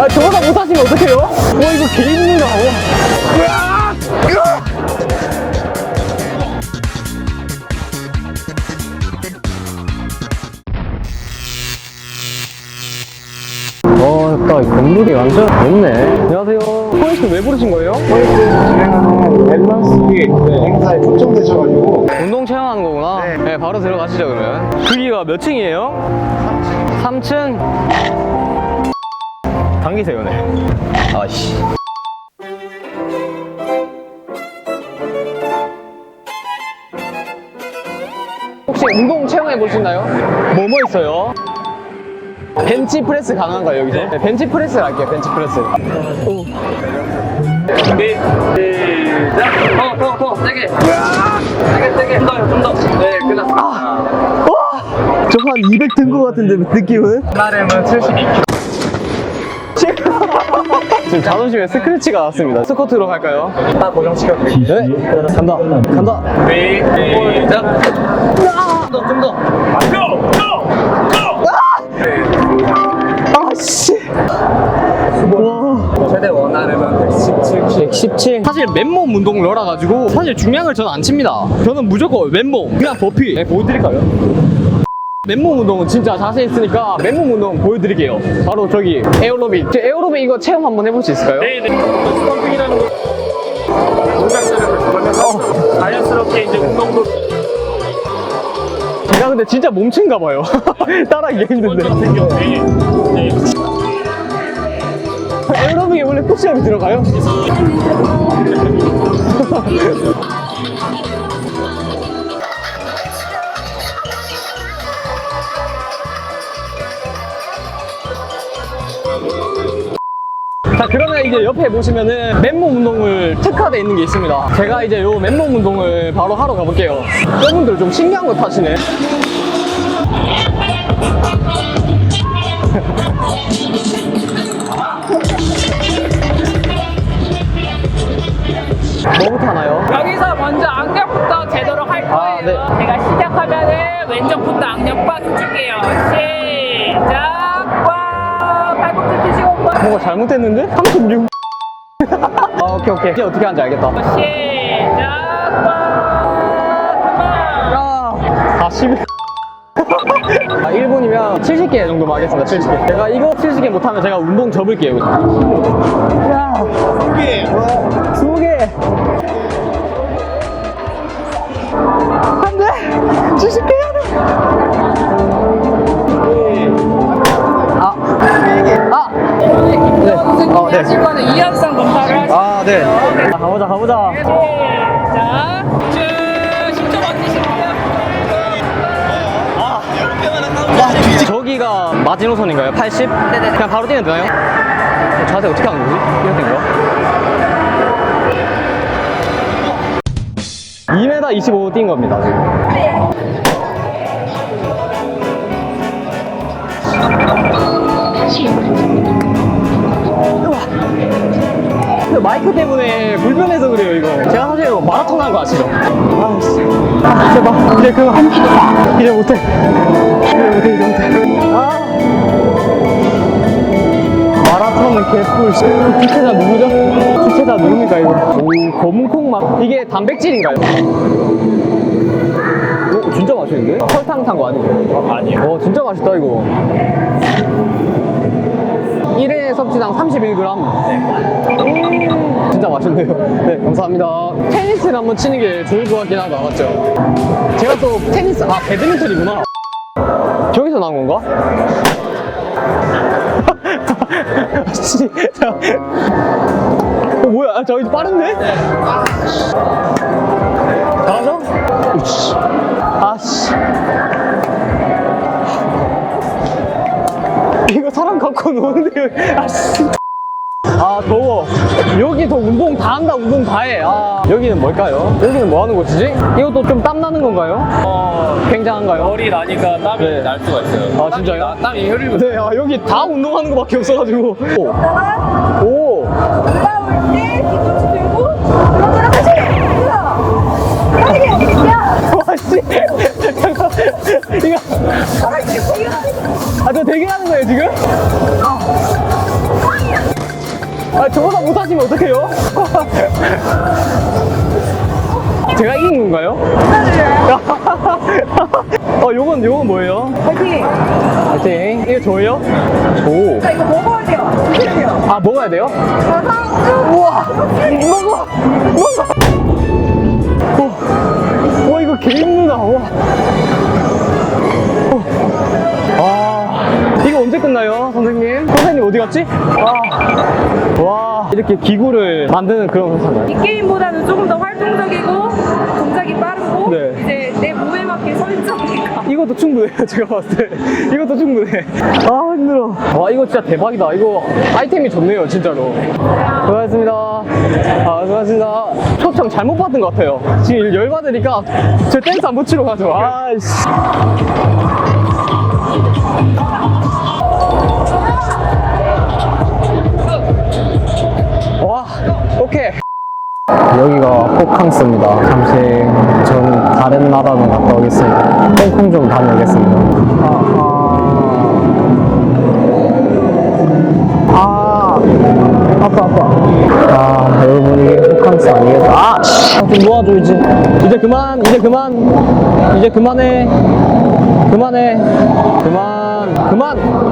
아, 저보다 못하시면 어떡해요? 와, 이거 개입니다. 와. 어, 딱 건물이 완전 높네. 안녕하세요. 포인트 왜 부르신 거예요? 진행하는 밸런스 행사에 초청되셔가지고 운동 체험하는 거구나. 네. 바로 들어가시죠, 그러면. 크기가 몇 층이에요? 3층. 당기세요, 네. 아씨. 혹시 운동 체험해 보셨나요? 뭐뭐 있어요? 벤치 프레스 가능한가요, 여기서? 네, 벤치 프레스를 할게요, 벤치 프레스. 오. 준비 시작 더 더 더 세게 세게 세게 좀더좀더 네 끝났습니다 저한 200든거 같은데, 느낌은? 나름은 72kg 지금 자존심에 스크래치가 났습니다. 스쿼트로 갈까요? 다 고정시켜드릴게요 네. 간다. 간다. 시작 좀더 아, 씨. 와. 최대 원하름은 117kg 117. 사실 맨몸 운동을 열어가지고 사실 중량을 저는 안 칩니다. 저는 무조건 맨몸. 그냥 버피. 네, 보여드릴까요? 맨몸 운동은 진짜 자신 있으니까 맨몸 운동 보여드릴게요. 바로 저기 에어로빅. 저 에어로빅 이거 체험 한번 해볼 수 있을까요? 네네 스탬핑이라는 거 동작들을 그러면서 자연스럽게 이제 운동도 제가 근데 진짜 몸친가 봐요. 따라하기 힘든데. 같은 경우에 네. 에어로빅에 원래 푸시업이 들어가요? 자 그러면 이제 옆에 보시면은 맨몸 운동을 특화되어 있는 게 있습니다 제가 이제 요 맨몸 운동을 바로 하러 가볼게요 여러분들 좀 신기한 거 타시네 뭐부터 하나요? 여기서 먼저 악력부터 제대로 할 거예요. 아, 네. 제가 시작하면은 왼쪽부터 악력 꽉 해줄게요. 시작! 뭐가 잘못됐는데? 36 아, 오케이 오케이 이제 어떻게 하는지 알겠다 시작! 꽉! 그만! 아, 40. 아, 1분이면 70개 정도만 하겠습니다, 70개. 제가 이거 70개 못하면 제가 운동 접을게요. 야! 20개! 20개! 안 돼! 70개 해야 돼! 하실 거는 이완성 검사를 하시면 아, 네. 아, 가보자, 가보자. 시작! 쭉 10초 버티시고요. 저기가 마지노선인가요? 80? 네네. 그냥 바로 뛰면 되나요? 어, 자세 어떻게 하는 거지? 이렇게 된 거야? 2m 25 뛴 겁니다, 지금. 근데 마이크 때문에 불편해서 그래요, 이거. 제가 사실 이거 마라톤 한 거 아시죠? 아, 씨. 아, 제발. 이제 그거 한, 이제 못해. 이제 못해, 이제 못해. 아. 마라톤은 개뿔. 주체자 누구죠? 주체자 누굽니까, 이거? 오, 검은콩 맛. 이게 단백질인가요? 오, 진짜 맛있는데? 설탕 탄 거 아니죠? 아니요. 어, 진짜 맛있다, 이거. 1회 섭취당 31g. 음, 진짜 맛있네요. 네, 감사합니다. 테니스를 한번 치는 게 좋을 것 같긴 하다, 맞죠? 제가 또 테니스, 아, 배드민턴이구나. 저기서 나온 건가? 씨, 자. 어, 뭐야? 아, 저기 빠른데? 잘하죠? 아씨. 갖고 노는데요. 아씨. 아 더워 여기 더 운동 다 한다 운동 다해 아 여기는 뭘까요? 여기는 뭐 하는 곳이지? 이것도 좀 땀 나는 건가요? 어 굉장한가요? 열이 나니까 땀이 네. 날 수가 있어요 아 진짜요? 땀이 혈류 네, 아, 여기 다 운동하는 거밖에 없어가지고 오, 오. 올라올 때 뒤꿈치 대기하는 거예요, 지금? 아, 저보다 못하시면 어떡해요? 제가 이긴 건가요? 어, 요건, 요건 뭐예요? 파이팅! 파이팅. 이게 저예요? 오. 자, 이거 먹어야 돼요. 드셔야 돼요. 아, 먹어야 돼요? 가상 우와! 먹어! 먹어! 와, 와 이거 개 힘들다. 와. 어. 아, 이거 언제 끝나요, 선생님? 선생님 어디 갔지? 와. 와, 이렇게 기구를 만드는 그런 회사인가요? 이 게임보다는 조금 더 활동적이고 동작이 빠르고 네. 이제 내 몸에 맞게 설정이가 이것도 충분해요, 제가 봤을 때. 이것도 충분해. 아, 힘들어. 와, 이거 진짜 대박이다. 이거 아이템이 좋네요, 진짜로. 수고하셨습니다. 아, 수고하셨습니다. 초청 잘못 받은 것 같아요. 지금 열받으니까 제 댄스 안 붙이러 가죠. 아이씨. 와, 오케이. 여기가 호캉스입니다. 잠시 전 다른 나라로 갔다 오겠습니다. 홍콩 좀 다녀오겠습니다. 아, 아빠, 아빠. 아, 호캉스 아니겠다. 아, 씨. 좀 놓아줘, 이제. 이제 그만, 이제 그만. 이제 그만해. 그만해. 그만, 그만.